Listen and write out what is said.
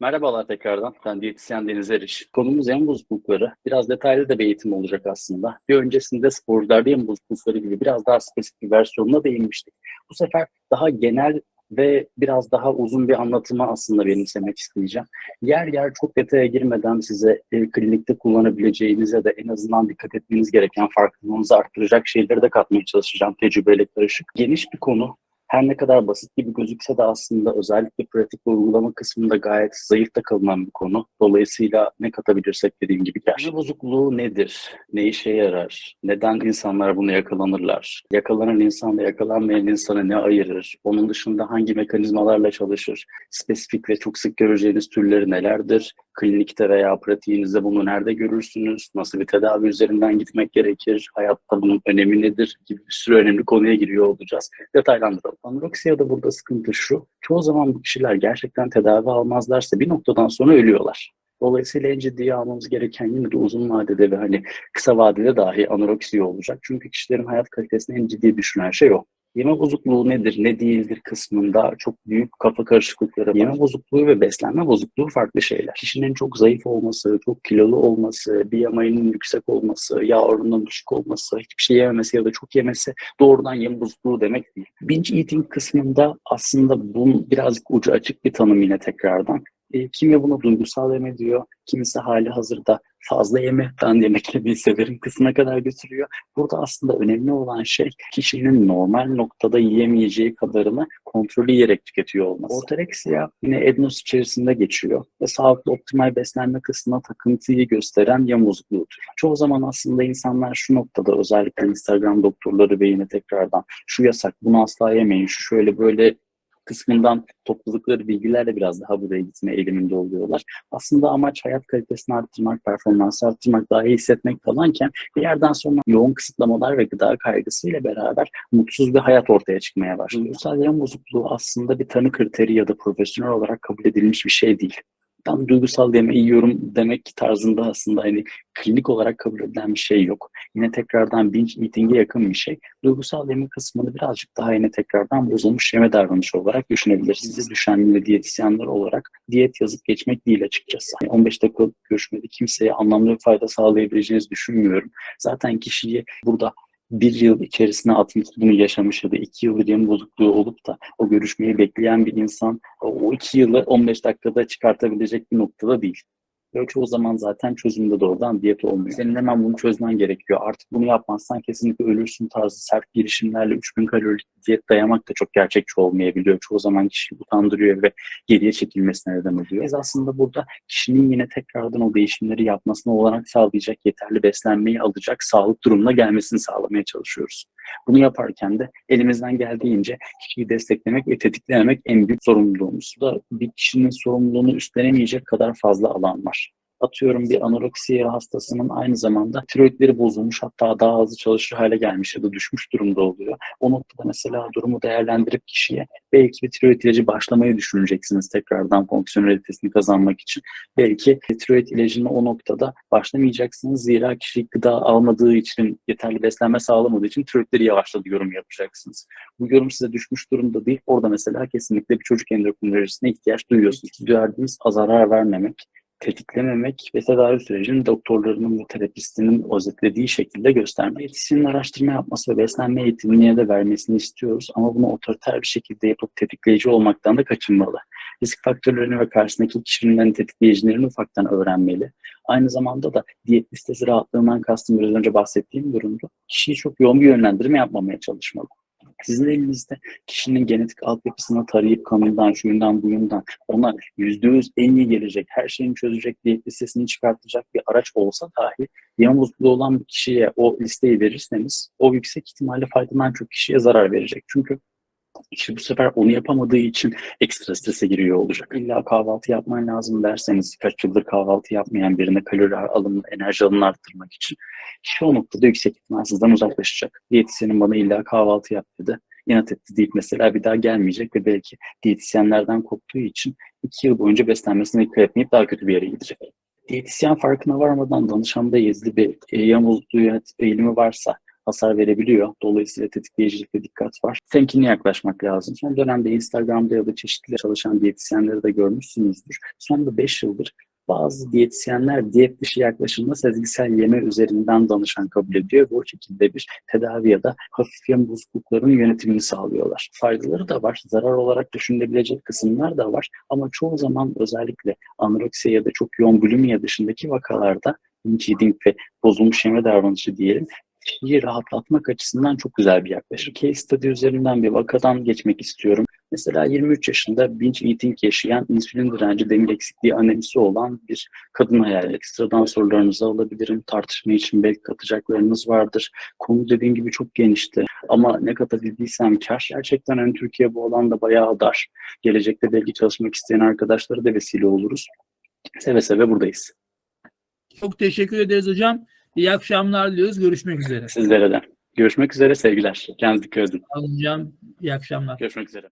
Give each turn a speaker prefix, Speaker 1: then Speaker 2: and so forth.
Speaker 1: Merhabalar tekrardan. Ben diyetisyen Deniz Eriş. Konumuz yem bozuklukları. Biraz detaylı da bir eğitim olacak aslında. Bir öncesinde sporcularda yem bozuklukları gibi biraz daha spesifik bir versiyonuna değinmiştik. Bu sefer daha genel ve biraz daha uzun bir anlatıma aslında benimsemek isteyeceğim. Yer yer çok detaya girmeden size e, klinikte kullanabileceğiniz ya da en azından dikkat etmeniz gereken farkındalığınızı arttıracak şeyleri de katmaya çalışacağım tecrübeyle karışık. Geniş bir konu her ne kadar basit gibi gözükse de aslında özellikle pratik uygulama kısmında gayet zayıf da kalınan bir konu. Dolayısıyla ne katabilirsek dediğim gibi kar. Yeme bozukluğu nedir? Ne işe yarar? Neden insanlar bunu yakalanırlar? Yakalanan insanla yakalanmayan insana ne ayırır? Onun dışında hangi mekanizmalarla çalışır? Spesifik ve çok sık göreceğiniz türleri nelerdir? Klinikte veya pratiğinizde bunu nerede görürsünüz? Nasıl bir tedavi üzerinden gitmek gerekir? Hayatta bunun önemi nedir? Gibi bir sürü önemli konuya giriyor olacağız. Detaylandıralım. Anoreksiyada burada sıkıntı şu. Çoğu zaman bu kişiler gerçekten tedavi almazlarsa bir noktadan sonra ölüyorlar. Dolayısıyla en ciddiye almamız gereken yine de uzun vadede ve hani kısa vadede dahi anoreksiya olacak. Çünkü kişilerin hayat kalitesini en ciddi düşüren şey o. Yeme bozukluğu nedir, ne değildir kısmında çok büyük kafa karışıklıkları. Yeme bozukluğu ve beslenme bozukluğu farklı şeyler. Kişinin çok zayıf olması, çok kilolu olması, BMI'nin yüksek olması, yağ oranının düşük olması, hiçbir şey yememesi ya da çok yemesi doğrudan yeme bozukluğu demek değil. Binge eating kısmında aslında bunun birazcık ucu açık bir tanım yine tekrardan. E, kimi buna duygusal yeme diyor, kimisi hali hazırda fazla yeme, ben yemekle bir severim kısmına kadar götürüyor. Burada aslında önemli olan şey kişinin normal noktada yiyemeyeceği kadarını kontrolü yiyerek tüketiyor olması. Ortoreksiya yine ednos içerisinde geçiyor ve sağlıklı optimal beslenme kısmına takıntıyı gösteren yem bozukluğudur. Çoğu zaman aslında insanlar şu noktada özellikle Instagram doktorları ve yine tekrardan şu yasak, bunu asla yemeyin, şu şöyle böyle kısmından topladıkları bilgilerle biraz daha buraya gitme eğiliminde oluyorlar. Aslında amaç hayat kalitesini arttırmak, performansı arttırmak, daha iyi hissetmek falanken bir yerden sonra yoğun kısıtlamalar ve gıda kaygısıyla beraber mutsuz bir hayat ortaya çıkmaya başlıyor. Yem bozukluğu aslında bir tanı kriteri ya da profesyonel olarak kabul edilmiş bir şey değil ben duygusal yeme yiyorum demek tarzında aslında hani klinik olarak kabul edilen bir şey yok. Yine tekrardan binge eating'e yakın bir şey. Duygusal yeme kısmını birazcık daha yine tekrardan bozulmuş yeme davranışı olarak düşünebiliriz. Siz düşen yine diyetisyenler olarak diyet yazıp geçmek değil açıkçası. Yani 15 dakika görüşmede kimseye anlamlı bir fayda sağlayabileceğinizi düşünmüyorum. Zaten kişiyi burada bir yıl içerisinde atmış bunu yaşamış ya da iki yıl yem bozukluğu olup da o görüşmeyi bekleyen bir insan o iki yılı 15 dakikada çıkartabilecek bir noktada değil. Ve çoğu zaman zaten çözümde doğrudan diyet olmuyor. Senin hemen bunu çözmen gerekiyor. Artık bunu yapmazsan kesinlikle ölürsün tarzı sert girişimlerle 3000 kalorilik diyet dayamak da çok gerçekçi olmayabiliyor. Çoğu zaman kişiyi utandırıyor ve geriye çekilmesine neden oluyor. Biz aslında burada kişinin yine tekrardan o değişimleri yapmasına olarak sağlayacak yeterli beslenmeyi alacak sağlık durumuna gelmesini sağlamaya çalışıyoruz. Bunu yaparken de elimizden geldiğince kişiyi desteklemek ve tetiklemek en büyük sorumluluğumuz. Da bir kişinin sorumluluğunu üstlenemeyecek kadar fazla alan var atıyorum bir anoreksiya hastasının aynı zamanda tiroidleri bozulmuş hatta daha hızlı çalışır hale gelmiş ya da düşmüş durumda oluyor. O noktada mesela durumu değerlendirip kişiye belki bir tiroid ilacı başlamayı düşüneceksiniz tekrardan fonksiyonelitesini kazanmak için. Belki tiroid ilacını o noktada başlamayacaksınız zira kişi gıda almadığı için yeterli beslenme sağlamadığı için tiroidleri yavaşladı yorum yapacaksınız. Bu yorum size düşmüş durumda değil. Orada mesela kesinlikle bir çocuk endokrinolojisine ihtiyaç duyuyorsunuz. Derdiniz zarar vermemek, tetiklememek ve tedavi sürecini doktorlarının ve terapistinin özetlediği şekilde göstermek. Diyetisyenin araştırma yapması ve beslenme eğitimine de vermesini istiyoruz ama bunu otoriter bir şekilde yapıp tetikleyici olmaktan da kaçınmalı. Risk faktörlerini ve karşısındaki kişinin tetikleyicilerini ufaktan öğrenmeli. Aynı zamanda da diyet listesi rahatlığından kastım biraz önce bahsettiğim durumda kişiyi çok yoğun bir yönlendirme yapmamaya çalışmalı. Sizin elinizde kişinin genetik altyapısına tarayıp kanından, şuyundan, buyundan ona yüzde yüz en iyi gelecek, her şeyini çözecek, diyet listesini çıkartacak bir araç olsa dahi bozukluğu olan bir kişiye o listeyi verirseniz o yüksek ihtimalle faydadan çok kişiye zarar verecek. Çünkü kişi bu sefer onu yapamadığı için ekstra strese giriyor olacak. İlla kahvaltı yapman lazım derseniz kaç yıldır kahvaltı yapmayan birine kalori alımını, enerji alımını arttırmak için kişi o noktada yüksek ihtimal sizden uzaklaşacak. Diyetisyenin bana illa kahvaltı yap dedi. İnat etti deyip mesela bir daha gelmeyecek ve belki diyetisyenlerden koptuğu için iki yıl boyunca beslenmesine dikkat etmeyip daha kötü bir yere gidecek diyetisyen farkına varmadan danışanda yazılı bir e, yamulduğu eğilimi varsa hasar verebiliyor. Dolayısıyla tetikleyicilikte dikkat var. Temkinli yaklaşmak lazım. Son dönemde Instagram'da ya da çeşitli çalışan diyetisyenleri de görmüşsünüzdür. Son da 5 yıldır bazı diyetisyenler diyet dışı yaklaşımda sezgisel yeme üzerinden danışan kabul ediyor ve o şekilde bir tedavi ya da hafif yem bozuklukların yönetimini sağlıyorlar. Faydaları da var, zarar olarak düşünülebilecek kısımlar da var ama çoğu zaman özellikle anoreksiya ya da çok yoğun bulimiya dışındaki vakalarda binge ve bozulmuş yeme davranışı diyelim kişiyi rahatlatmak açısından çok güzel bir yaklaşım. Case study üzerinden bir vakadan geçmek istiyorum. Mesela 23 yaşında binge eating yaşayan, insülin direnci, demir eksikliği anemisi olan bir kadın hayal et. Sıradan sorularınızı alabilirim. Tartışma için belki katacaklarınız vardır. Konu dediğim gibi çok genişti. Ama ne katabildiysem kar. Gerçekten hani Türkiye bu alanda bayağı dar. Gelecekte belki çalışmak isteyen arkadaşlara da vesile oluruz. Seve seve buradayız.
Speaker 2: Çok teşekkür ederiz hocam. İyi akşamlar diliyoruz. Görüşmek üzere.
Speaker 1: Sizlere de. Görüşmek üzere sevgiler. Kendinize dikkat edin.
Speaker 2: Sağ olun hocam. İyi akşamlar.
Speaker 1: Görüşmek üzere.